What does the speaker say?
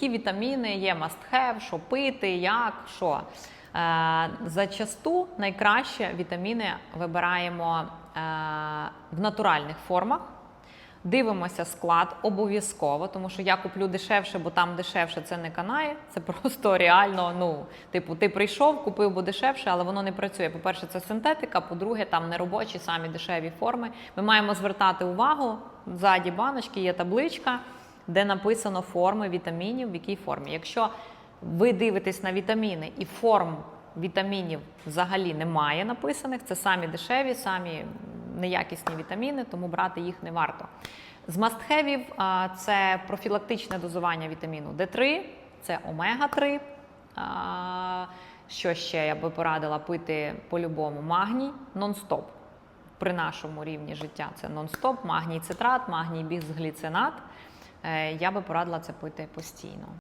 Які вітаміни є must have, що пити, як, що. Е, зачасту найкраще вітаміни вибираємо е, в натуральних формах. Дивимося склад обов'язково, тому що я куплю дешевше, бо там дешевше це не канає. Це просто реально. Ну, типу, ти прийшов, купив бо дешевше, але воно не працює. По-перше, це синтетика. По-друге, там не робочі самі дешеві форми. Ми маємо звертати увагу. Ззаді баночки є табличка, де написано форми вітамінів, в якій формі. Якщо ви дивитесь на вітаміни і форм вітамінів взагалі немає написаних, це самі дешеві, самі неякісні вітаміни, тому брати їх не варто. З мастхевів це профілактичне дозування вітаміну D3, це омега-3. Що ще я би порадила пити по-любому магній нон-стоп. При нашому рівні життя це нон-стоп, магній цитрат, магній бісгліцинат. Е, Я би порадила це пити постійно.